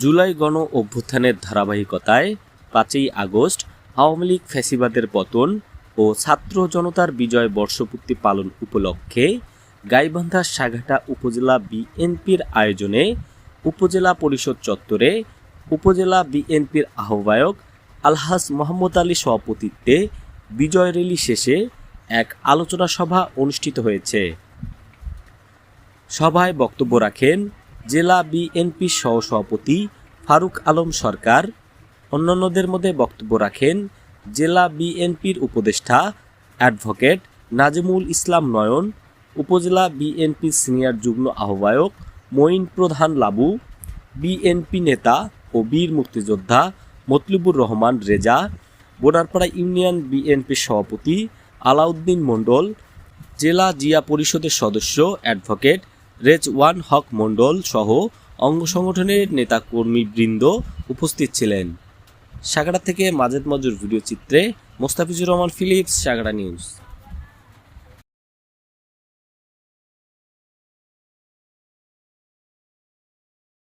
জুলাই গণ অভ্যুত্থানের ধারাবাহিকতায় পাঁচই আগস্ট আওয়ামী লীগ ফ্যাসিবাদের পতন ও ছাত্র জনতার বিজয় বর্ষপূর্তি পালন উপলক্ষে গাইবান্ধার সাঘাটা উপজেলা বিএনপির আয়োজনে উপজেলা পরিষদ চত্বরে উপজেলা বিএনপির আহ্বায়ক আলহাজ মোহাম্মদ আলী সভাপতিত্বে বিজয় র্যালি শেষে এক আলোচনা সভা অনুষ্ঠিত হয়েছে। সভায় বক্তব্য রাখেন জেলা বিএনপি সহসভাপতি ফারুক আলম সরকার। অন্যান্যদের মধ্যে বক্তব্য রাখেন জেলা বিএনপির উপদেষ্টা, অ্যাডভোকেট নাজিমুল ইসলাম নয়ন, উপজেলা বিএনপির সিনিয়র যুগ্ম আহ্বায়ক মঈন প্রধান লাবু, বিএনপি নেতা ও বীর মুক্তিযোদ্ধা মতলুবুর রহমান রেজা বোনারপাড়া ইউনিয়ন বিএনপির সভাপতি আলাউদ্দিন মণ্ডল, জেলা জিয়া পরিষদের সদস্য, অ্যাডভোকেট রেজওয়ান হক মণ্ডল সহ অঙ্গ সংগঠনের নেতাকর্মীবৃন্দ উপস্থিত ছিলেন। সাগড়া থেকে মাজেদ মজুর ভিডিও চিত্রে মোস্তাফিজুর রহমান ফিলিপস, সাগড়া নিউজ।